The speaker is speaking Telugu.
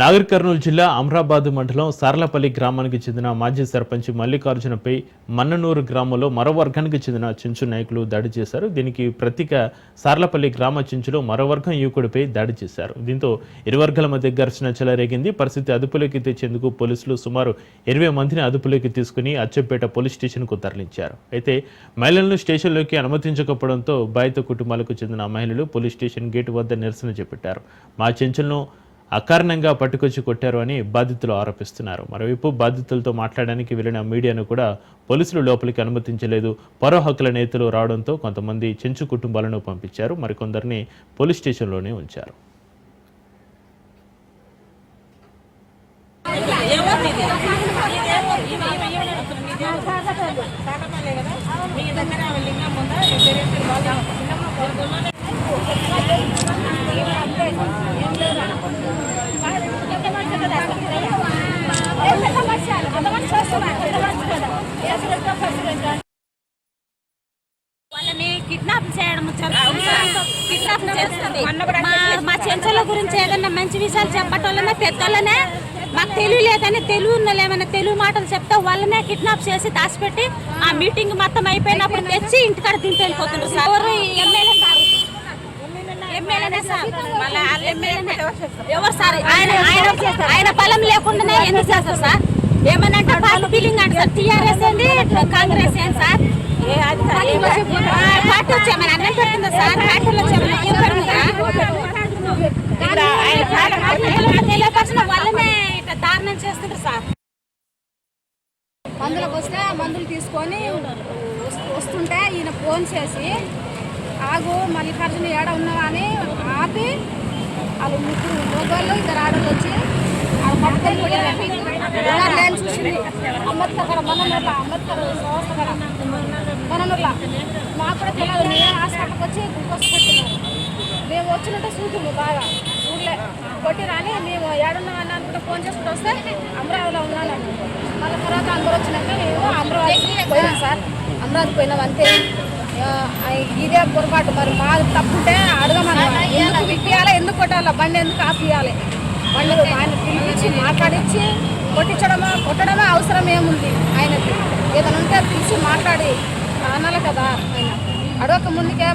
నాగర్ కర్నూలు జిల్లా అమరాబాద్ మండలం సార్లపల్లి గ్రామానికి చెందిన మాజీ సర్పంచ్ మల్లికార్జునపై మన్ననూరు గ్రామంలో మరో వర్గానికి చెందిన చెంచు నాయకులు దాడి చేశారు. దీనికి ప్రతీక సార్లపల్లి గ్రామ చెంచులో మరో వర్గం యువకుడిపై దాడి చేశారు. దీంతో ఇరు వర్గాల మధ్య ఘర్షణ చెలరేగింది. పరిస్థితి అదుపులోకి తెచ్చేందుకు పోలీసులు సుమారు ఇరవై మందిని అదుపులోకి తీసుకుని అచ్చంపేట పోలీస్ స్టేషన్కు తరలించారు. అయితే మహిళలను స్టేషన్లోకి అనుమతించకపోవడంతో బాధిత కుటుంబాలకు చెందిన మహిళలు పోలీస్ స్టేషన్ గేటు వద్ద నిరసన చేపట్టారు. మా చెంచులను అకారణంగా పట్టుకొచ్చి కొట్టారు అని బాధితులు ఆరోపిస్తున్నారు. మరోవైపు బాధితులతో మాట్లాడడానికి వెళ్ళిన మీడియాను కూడా పోలీసులు లోపలికి అనుమతించలేదు. పరో హక్కుల నేతలు రావడంతో కొంతమంది చెంచు కుటుంబాలను పంపించారు. మరికొందరిని పోలీస్ స్టేషన్లోనే ఉంచారు. మీ దగ్గర లింగం ఉందా పేరెంట్ వాళ్ళు వాళ్ళని కిడ్నాప్ చేయడం కిడ్నాప్ చేస్తుంది. మా చెంచల గురించి ఏదన్నా మంచి విషయాలు చెప్పటోళ్ళనే పెద్దోళ్ళనే మాకు తెలియలేదని తెలుగు ఉన్నలేమన్నా తెలుగు మాటలు చెప్తే వాళ్ళనే కిడ్నాప్ చేసి దాచిపెట్టి ఆ మీటింగ్ మొత్తం అయిపోయినప్పుడు తెచ్చి ఇంటికాడ దింపి వెళ్ళిపోతుండ్రు సార్. ఎవరు ఎమ్మెల్యే సార్. ఎవరు ఆయన ఆయన బలం లేకుండానే ఎందుకు చేస్తారు సార్? ఏమనంటే పార్టీ ఫీలింగ్ అంటే సార్ టీఆర్ఎస్ ఏంది? కాంగ్రెస్ ఏంది సార్? ఆ, పార్టీ వచ్చామని అన్నం పెడుతుందా సార్? పార్టీలో వచ్చామని ఏం పెడుతుందా? తెలియపరిచిన వాళ్ళనే ఇట్లా దారుణం చేస్తుండ్రు సార్. మందులకు వస్తే మందులు తీసుకొని వస్- వస్తుంటే ఈయన ఫోన్ చేసి ఆగు మల్లికార్జున ఏడ ఉన్నావా? అని ఆపి వాళ్ళు ముగ్గురు మగవాళ్ళు ఇద్దరు ఆడవాళ్ళు వచ్చి ఎవరు అంబేద్కర్ అంబేద్కర్ సంస్థ మాకు కూడా తెలియదు నేను హాస్పిటల్కి వచ్చి గ్లూకోజ్ కొట్టినాను మేము వచ్చినట్టు చూసిండు బాగా చూడలే కొట్టి రాని మేము ఏడున్నామని అనుకుంటే ఫోన్ చేసుకుంటూ వస్తే అమరావతిలో ఉన్నాను మళ్ళీ తర్వాత అందరూ వచ్చినాక మేము అమరావతి పోయినాం సార్ అమరావతి పోయినాం అంతే ఇదే పొరపాటు మరి మాకు తప్పుంటే అడగమన్నా ఎందుకు విప్పియాలి ఎందుకు కొట్టాలి? బండి ఎందుకు ఆపియాలి? బండి ఆయన పిలిపించి మాట్లాడించి కొట్టించడమా కొట్టడమా అవసరం ఏముంది ఆయనకి? ఏదైనా ఉంటే పిలిచి మాట్లాడి అనాలి కదా ఆయన. అడగక ముందుకే